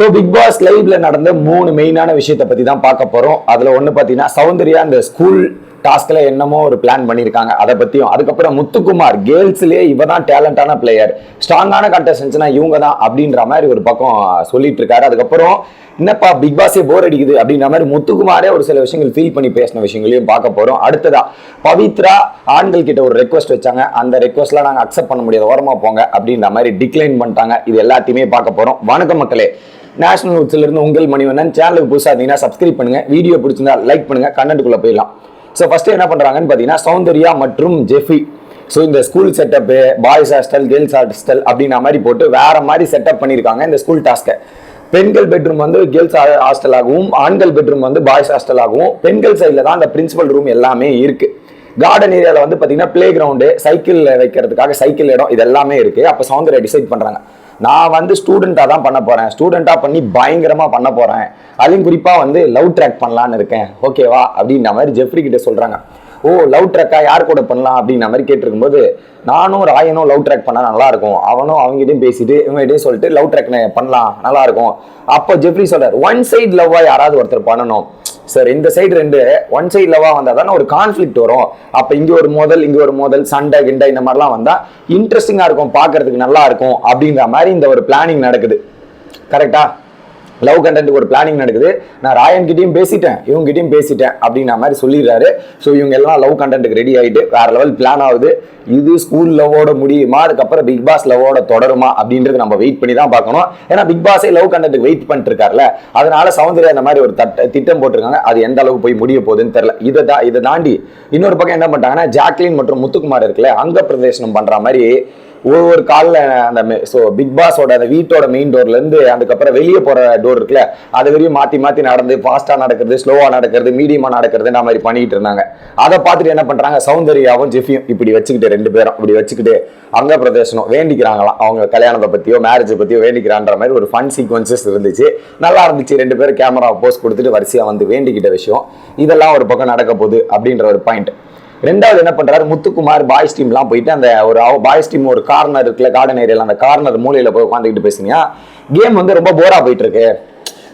So big pass லைவ்ல நடந்த மூணு மெயினான விஷயத்தை பத்தி தான் பார்க்க போறோம். அதுல ஒன்று பார்த்தீங்கன்னா சௌந்தர்யா அந்த ஸ்கூல் டாஸ்க்ல என்னமோ ஒரு பிளான் பண்ணியிருக்காங்க. அதை பத்தியும் அதுக்கப்புறம் முத்துக்குமார் கேர்ள்ஸ்லேயே இவ தான் டேலண்டான பிளேயர் ஸ்ட்ராங்கான கண்டஸ்டன்ஸ்னா இவங்க தான் அப்படின்ற மாதிரி ஒரு பக்கம் சொல்லிட்டு இருக்காரு. அதுக்கப்புறம் என்னப்பா பிக் பாஸே போர் அடிக்குது? அப்படின்ற மாதிரி முத்துக்குமாரே ஒரு சில விஷயங்கள் ஃபீல் பண்ணி பேசின விஷயங்களையும் பார்க்க போறோம். அடுத்ததா பவித்ரா ஆண்கள் கிட்ட ஒரு ரெக்வஸ்ட் வச்சாங்க. அந்த ரெக்வஸ்ட்லாம் நாங்கள் அக்செப்ட் பண்ண முடியாது. ஓரமா போங்க அப்படின்ற மாதிரி டிக்ளைன் பண்ணிட்டாங்க. இது எல்லாத்தையுமே பார்க்க போறோம். வணக்கம் மக்களே. நேஷனல் நியூஸ்ல இருந்து உங்கள் மணிவண்ணன் சேனலுக்கு புதுசாக இருந்தீங்கன்னா சப்ஸ்கிரைப் பண்ணுங்கள் வீடியோ பிடிச்சிருந்தா லைக் பண்ணுங்க. கண்டென்ட்டுக்குள்ளே போயிடலாம். ஸோ ஃபஸ்ட்டு என்ன பண்ணுறாங்கன்னு பார்த்தீங்கன்னா சௌந்தர்யா மற்றும் ஜெஃபி. ஸோ இந்த school setup boys hostel girls hostel அப்படின்ற மாதிரி போட்டு வேற மாதிரி செட்டப் பண்ணியிருக்காங்க இந்த ஸ்கூல் டாஸ்க்கை பெண்கள் பெட்ரூம் வந்து கேர்ள்ஸ் ஹாஸ்டலாகவும் ஆண்கள் பெட்ரூம் வந்து பாய்ஸ் ஹாஸ்டலாகவும் பெண்கள் சைடில் தான் அந்த பிரின்சிபல் ரூம் எல்லாமே இருக்குது கார்டன் ஏரியாவில் வந்து பார்த்தீங்கன்னா பிளே கிரவுண்டு சைக்கிள் வைக்கிறதுக்காக சைக்கிள் இடம் இது எல்லாமே இருக்குது அப்போ சௌந்தர்யா டிசைட் பண்ணுறாங்க நான் வந்து ஸ்டூடெண்ட்டாக தான் பண்ண போகிறேன் ஸ்டூடெண்ட்டாக பண்ணி பயங்கரமாக பண்ண போகிறேன் அதுவும் குறிப்பாக வந்து லவ் ட்ராக் பண்ணலான்னு இருக்கேன். ஓகேவா அப்படின்ற மாதிரி ஜெஃப்ரி கிட்ட சொல்கிறாங்க ஓ லவ் ட்ராக்கா யார் கூட பண்ணலாம்? அப்படின்ற மாதிரி கேட்டிருக்கும்போது நானும் ராயனும் லவ் ட்ராக் பண்ணால் நல்லா இருக்கும். அவனும் அவங்ககிட்டயும் பேசிட்டு இவங்ககிட்டையும் சொல்லிட்டு லவ் ட்ராக் பண்ணலாம். நல்லாயிருக்கும் அப்போ ஜெஃப்ரி சொல்கிறார் ஒன் சைடு லவ்வாக யாராவது ஒருத்தர் பண்ணணும். சார் இந்த சைடு ரெண்டு ஒன் சைடு லவ்வா வந்தா தானே ஒரு கான்ஃப்ளிக்ட் வரும். அப்ப இங்க ஒரு மோதல் இங்க ஒரு மோதல் சண்டை கிண்டை இந்த மாதிரிலாம் வந்தா இன்ட்ரெஸ்டிங்கா இருக்கும் பார்க்கறதுக்கு நல்லா இருக்கும் அப்படின்ற மாதிரி இந்த ஒரு பிளானிங் நடக்குது. கரெக்டா லவ் கண்டென்ட் ஒரு பிளானிங் நடக்குது. நான் ராயன் கிட்டயும் பேசிட்டேன் இவங்க கிட்டயும் பேசிட்டேன் அப்படின்ற மாதிரி சொல்லிடுறாரு. ஸோ இவங்க எல்லாம் லவ் கண்டென்ட்டுக்கு ரெடி ஆகிட்டு வேற லெவல் பிளான் ஆகுது. இது ஸ்கூல் லவ்வோட முடியுமா? அதுக்கப்புறம் பிக் பாஸ் லவ்வோட தொடருமா? அப்படின்றது நம்ம வெயிட் பண்ணி தான் பார்க்கணும். ஏன்னா பிக் பாஸே லவ் கண்டென்ட்டுக்கு வெயிட் பண்ணிட்டு இருக்காருல்ல அதனால சௌந்தர்யா அந்த மாதிரி ஒரு தட்ட திட்டம் போட்டிருக்காங்க. அது எந்த அளவுக்கு போய் முடிய போகுதுன்னு தெரியல. இதை தான் இதை தாண்டி இன்னொரு பக்கம் என்ன பண்ணிட்டாங்கன்னா ஜாக்லின் மற்றும் முத்துக்குமார் இருக்குல்ல அங்க பிரதேசனம் பண்ற மாதிரி ஒவ்வொரு காலில் அந்த ஸோ பிக் பாஸோட அந்த வீட்டோட மெயின் டோர்லேருந்து அதுக்கப்புறம் வெளியே போகிற டோர் இருக்குல்ல அது வரையும் மாற்றி மாற்றி நடந்து ஃபாஸ்ட்டாக நடக்கிறது ஸ்லோவாக நடக்கிறது மீடியமாக நடக்கிறது மாதிரி பண்ணிக்கிட்டு இருந்தாங்க. அதை பார்த்துட்டு என்ன பண்ணுறாங்க சௌந்தர்யாவும் ஜெஃபியும் இப்படி வச்சுக்கிட்டு ரெண்டு பேரும் இப்படி வச்சுக்கிட்டு அங்க பிரதேசனம் வேண்டிக்கிறாங்களாம். அவங்க கல்யாணத்தை பற்றியோ மேரேஜை பற்றியோ வேண்டிக்கிறான்ற மாதிரி ஒரு ஃபன் சீக்வன்சஸ் இருந்துச்சு. நல்லா இருந்துச்சு. ரெண்டு பேரும் கேமரா போஸ்ட் கொடுத்துட்டு வரிசையாக வந்து வேண்டிக்கிட்ட விஷயம். இதெல்லாம் ஒரு பக்கம் நடக்க போகுது அப்படின்ற ஒரு பாயிண்ட் ரெண்டாவது என்ன பண்றாரு? முத்துக்குமார் பாய்ஸ் டீம்லாம் போயிட்டு அந்த ஒரு பாய்ஸ் டீம் ஒரு கார்னர் இருக்குல்ல கார்டன் ஏரியால அந்த கார்னர் மூலையில போய் உட்காந்துக்கிட்டு பேசுனீங்க கேம் வந்து ரொம்ப போரா போயிட்டு இருக்கு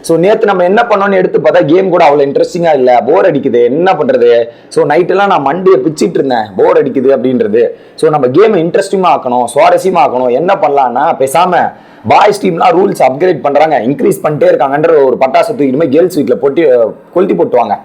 ஸோ நேற்று நம்ம என்ன பண்ணோம்னு எடுத்து பார்த்தா கேம் கூட அவ்வளோ இன்ட்ரெஸ்டிங்காக இல்லை. போர் அடிக்குது. என்ன பண்ணுறது ஸோ நைட்டெல்லாம் நான் மண்டியை பிச்சிட்டு இருந்தேன். போர் அடிக்குது அப்படின்றது. ஸோ நம்ம கேமை இன்ட்ரெஸ்டிங்காக ஆக்கணும் சுவாரஸ்யமாக ஆக்கணும். என்ன பண்ணலான்னா பேசாமல் பாய்ஸ் டீம்லாம் ரூல்ஸ் அப்கிரேட் பண்ணுறாங்க இன்க்ரீஸ் பண்ணிட்டே இருக்காங்கன்ற ஒரு பட்டாசு தூக்கிட்டு போய் கேர்ள்ஸ் வீட்டில் போட்டி கொளுத்தி போட்டுவாங்க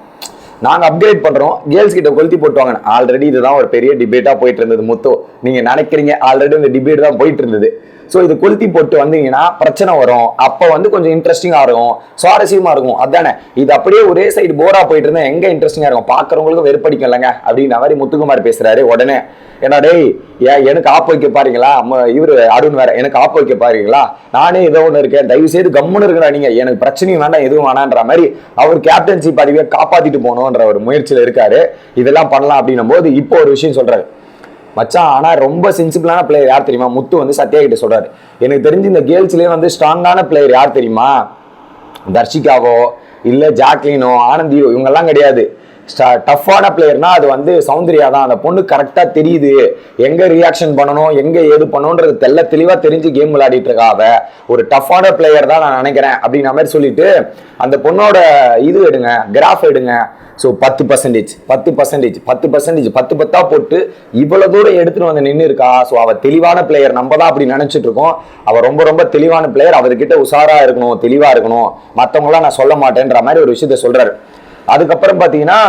நாங்க அப்கிரேட் பண்றோம். கேர்ள்ஸ் கிட்ட கொளுத்தி போட்டுவாங்க ஆல்ரெடி இதுதான் ஒரு பெரிய டிபேட்டா போயிட்டு இருந்தது மொத்தம் நீங்க நினைக்கிறீங்க ஆல்ரெடி இந்த டிபேட் தான் போயிட்டு இருந்தது. ஸோ இது கொளுத்தி போட்டு வந்தீங்கன்னா பிரச்சனை வரும். அப்போ வந்து கொஞ்சம் இன்ட்ரெஸ்டிங்காக இருக்கும். சுவாரஸ்யமா இருக்கும். அதானே? இது அப்படியே ஒரே சைடு போரா போயிட்டு இருந்தால் எங்க இன்ட்ரெஸ்டிங்கா இருக்கும்? பாக்குறவங்களுக்கும் வெறுப்படிக்கும் இல்லைங்க. அப்படிங்கிற மாதிரி முத்துக்குமார் பேசுறாரு உடனே. ஏன்னா டேய் ஏன் எனக்கு ஆப் வைக்க பாருங்களா? இவரு அருண் வேற. எனக்கு ஆப் வைக்க பாருங்களா? நானே ஏதோ ஒன்று இருக்கேன். தயவு செய்து கம்முன்னு இருக்கிறா நீங்க. எனக்கு பிரச்சனையும் வேண்டாம் எதுவும் வேணான்ற மாதிரி அவர் கேப்டன்சி பதவியை காப்பாத்திட்டு போகணுன்ற ஒரு முயற்சியில் இருக்காரு. இதெல்லாம் பண்ணலாம் அப்படின்னும் போது இப்போ ஒரு விஷயம் சொல்றாரு. மச்சான் ஆனால் ரொம்ப சென்சிபிளான பிளேயர் யார் தெரியுமா? முத்து வந்து சத்யா கிட்ட சொல்றாரு. எனக்கு தெரிஞ்சு இந்த கேர்ள்ஸ்லேயே வந்து ஸ்ட்ராங்கான பிளேயர் யார் தெரியுமா? தர்ஷிகாவோ இல்லை ஜாக்லினோ ஆனந்தியோ இவங்கெல்லாம் கிடையாது. டஃப்பான பிளேயர்னா அது வந்து சௌந்தர்யா தான். அந்த பொண்ணு கரெக்டாக தெரியுது. எங்கே ரியாக்ஷன் பண்ணணும் எங்கே ஏது பண்ணணுன்றது தெல்ல தெளிவாக தெரிஞ்சு கேம் விளையாடிட்டு இருக்கா அவ. ஒரு டஃப்பான பிளேயர் தான் நான் நினைக்கிறேன் அப்படின்ன மாதிரி சொல்லிட்டு அந்த பொண்ணோட இது எடுங்க கிராஃப் எடுங்க. ஸோ பத்து பர்சன்டேஜ் பத்து பர்சன்டேஜ் பத்து பர்சன்டேஜ் பத்து பத்தா போட்டு இவ்வளோ தூரம் எடுத்துட்டு வந்து நின்று இருக்கா? ஸோ அவள் தெளிவான பிளேயர் நம்ம தான் அப்படி நினச்சிட்டு இருக்கோம். அவள் ரொம்ப ரொம்ப தெளிவான பிளேயர் அவர்கிட்ட உஷாராக இருக்கணும் தெளிவாக இருக்கணும். மற்றவங்களாம் நான் சொல்ல மாட்டேன்ற மாதிரி ஒரு விஷயத்த சொல்கிறார் அதுக்கப்புறம் பார்த்தீங்கன்னா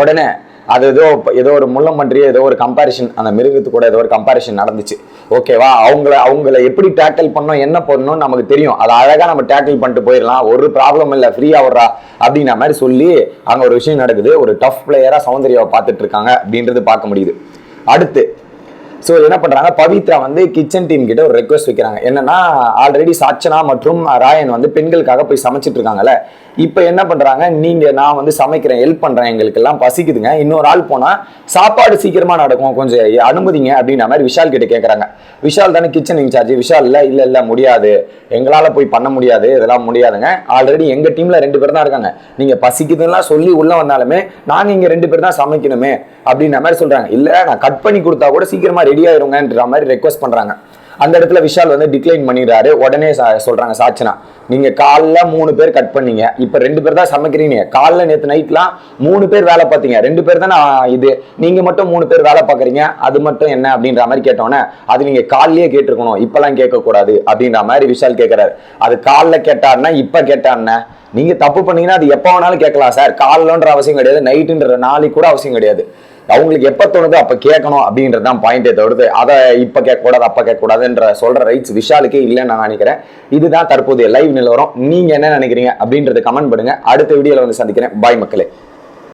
உடனே அது ஏதோ ஏதோ ஒரு முள்ளம்பன்றி ஏதோ ஒரு கம்பாரிஷன் அந்த மிருகத்து கூட ஏதோ ஒரு கம்பாரிஷன் நடந்துச்சு. ஓகேவா அவங்கள அவங்கள எப்படி டேக்கிள் பண்ணோம் என்ன பண்ணணும்னு நமக்கு தெரியும். அதை அழகா நம்ம டேக்கிள் பண்ணிட்டு போயிடலாம். ஒரு ப்ராப்ளம் இல்லை ஃப்ரீயா வர்றா அப்படிங்கிற மாதிரி சொல்லி அங்க ஒரு விஷயம் நடக்குது. ஒரு டஃப் பிளேயரா சௌந்தர்யாவை பார்த்துட்டு இருக்காங்க அப்படின்றது பார்க்க முடியுது. அடுத்து ஸோ என்ன பண்றாங்க? பவித்ரா வந்து கிச்சன் டீம் கிட்ட ஒரு ரெக்வஸ்ட் வைக்கிறாங்க. என்னன்னா ஆல்ரெடி சாச்சனா மற்றும் ராயன் வந்து பெண்களுக்காக போய் சமைச்சிட்டு இருக்காங்கல்ல? இப்போ என்ன பண்றாங்க? நீங்க நான் வந்து சமைக்கிறேன் ஹெல்ப் பண்றேன். எங்களுக்கு எல்லாம் பசிக்குதுங்க. இன்னொரு ஆள் போனா சாப்பாடு சீக்கிரமா நடக்கும். கொஞ்சம் அனுமதிங்க அப்படின்ற மாதிரி விஷால் கிட்ட கேட்கறாங்க விஷால் தானே கிச்சன் இன்சார்ஜ் விஷால் இல்ல இல்ல இல்ல முடியாது. எங்களால போய் பண்ண முடியாது. இதெல்லாம் முடியாதுங்க. ஆல்ரெடி எங்க டீம்ல ரெண்டு பேர் தான் இருக்காங்க. நீங்க பசிக்குதுன்னா சொல்லி உள்ள வந்தாலுமே நாங்க இங்க ரெண்டு பேர் தான் சமைக்கணுமே அப்படின்ற மாதிரி சொல்றாங்க. இல்ல நான் கட் பண்ணி கொடுத்தா கூட சீக்கிரமா ரெடி ஆயிருங்கன்ற மாதிரி ரெக்வஸ்ட் பண்ணுறாங்க அந்த இடத்துல விஷால் வந்து டிக்ளைன் பண்ணிடுறாரு. உடனே சா- சொல்றாங்க சாட்சினா நீங்க காலைல மூணு பேர் கட் பண்ணீங்க. இப்ப ரெண்டு பேர் தான் சமைக்கிறீங்க. காலைல நேற்று நைட்லாம் மூணு பேர் வேலை பார்த்தீங்க. ரெண்டு பேர் தானே இது. நீங்க மட்டும் மூணு பேர் வேலை பார்க்குறீங்க. அது மட்டும் என்ன அப்படின்ற மாதிரி கேட்டோன்னே அது நீங்க காலையிலேயே கேட்டிருக்கணும். இப்பெல்லாம் கேட்கக்கூடாது அப்படின்ற மாதிரி விஷால் கேட்கிறாரு. அது காலைல கேட்டாருன்னா இப்ப கேட்டாருன்னா நீங்கள் தப்பு பண்ணீங்கன்னா அது எப்போ வேணாலும் கேட்கலாம் சார். காலைலன்ற அவசியம் கிடையாது நைட்டுன்ற நாளைக்கு கூட அவசியம் கிடையாது. அவங்களுக்கு எப்போ தோணுதோ அப்போ கேட்கணும் அப்படின்றது தான் பாயிண்டே தவிர்த்து அதை இப்போ கேட்கக்கூடாது அப்போ கேட்கக்கூடாதுன்ற சொல்கிற ரைட்ஸ் விஷாலுக்கே இல்லைன்னு நான் நினைக்கிறேன். இதுதான் தற்போதைய லைவ் நிலவரம். நீங்கள் என்ன நினைக்கிறீங்க அப்படின்றத கமெண்ட் பண்ணுங்க. அடுத்த வீடியோவில் வந்து சந்திக்கிறேன். பாய் மக்களே.